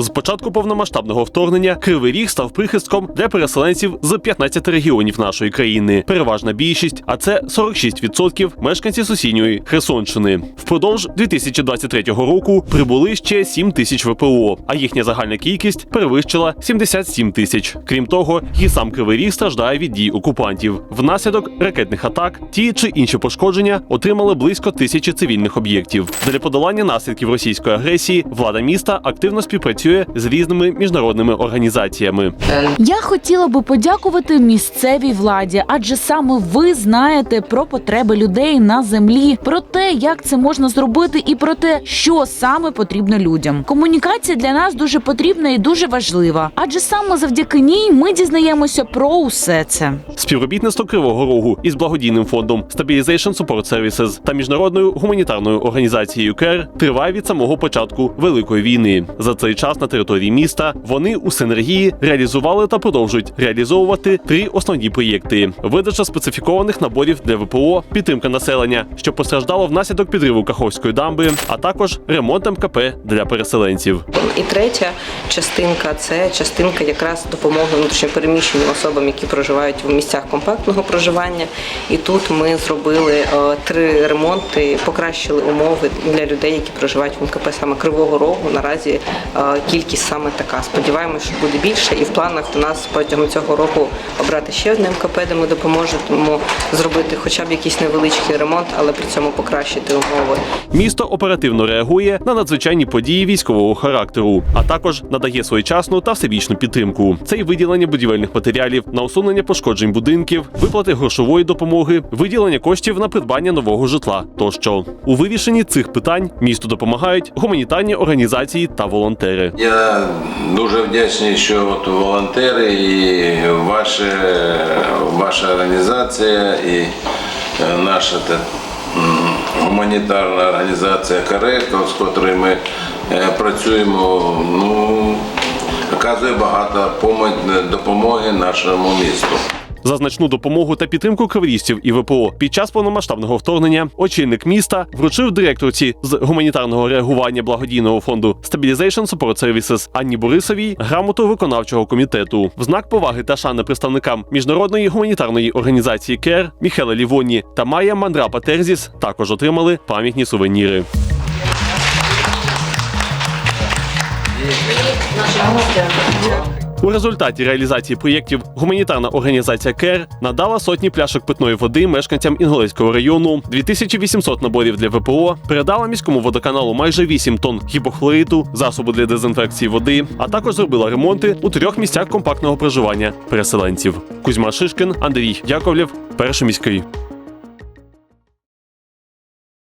З початку повномасштабного вторгнення Кривий Ріг став прихистком для переселенців з 15 регіонів нашої країни. Переважна більшість, а це 46% мешканці сусідньої Херсонщини. Впродовж 2023 року прибули ще 7 тисяч ВПО, а їхня загальна кількість перевищила 77 тисяч. Крім того, і сам Кривий Ріг страждає від дій окупантів. Внаслідок ракетних атак ті чи інші пошкодження отримали близько тисячі цивільних об'єктів. Для подолання наслідків російської агресії влада міста активно співпрацює з різними міжнародними організаціями. Я хотіла би подякувати місцевій владі, адже саме ви знаєте про потреби людей на землі, про те, як це можна зробити, і про те, що саме потрібно людям. Комунікація для нас дуже потрібна і дуже важлива, адже саме завдяки ній ми дізнаємося про усе це. Співробітництво Кривого Рогу із благодійним фондом Stabilization Support Services та міжнародною гуманітарною організацією CARE триває від самого початку великої війни. За цей час на території міста вони у синергії реалізували та продовжують реалізовувати три основні проєкти: видача специфікованих наборів для ВПО, підтримка населення, що постраждало внаслідок підриву Каховської дамби, а також ремонт МКП для переселенців. І третя частинка це частинка якраз допомоги внутрішньопереміщеним особам, які проживають в місцях компактного проживання. І тут ми зробили е, три ремонти, покращили умови для людей, які проживають в МКП саме Кривого Рогу. Наразі е, кількість саме така. Сподіваємося, що буде більше. І в планах у нас протягом цього року обрати ще одне МКП, де ми допоможемо зробити хоча б якийсь невеличкий ремонт, але при цьому покращити умови. Місто оперативно реагує на надзвичайні події військового характеру, а також надає своєчасну та всебічну підтримку. Це й виділення будівельних матеріалів на усунення пошкоджень будинків, виплати грошової допомоги, виділення коштів на придбання нового житла тощо. У вирішенні цих питань місту допомагають гуманітарні організації та волонтери. Я дуже вдячний, що от волонтери і ваша, ваша організація і е, наша та, гуманітарна організація Карека, з котрою ми е, працюємо, ну, оказує багато допомоги нашому місту. За значну допомогу та підтримку криворіжців і ВПО під час повномасштабного вторгнення очільник міста вручив директорці з гуманітарного реагування благодійного фонду Stabilization Support Services Анні Борисовій грамоту виконавчого комітету. В знак поваги та шани представникам міжнародної гуманітарної організації КЕР Міхела Лівоні та Майя Мандрапа Терзіс також отримали пам'ятні сувеніри. У результаті реалізації проєктів гуманітарна організація КЕР надала сотні пляшок питної води мешканцям Інгулецького району, 2800 наборів для ВПО, передала міському водоканалу майже 8 тонн гіпохлориту, засобу для дезінфекції води, а також зробила ремонти у трьох місцях компактного проживання переселенців. Кузьма Шишкін, Андрій Яковлєв, перший міський.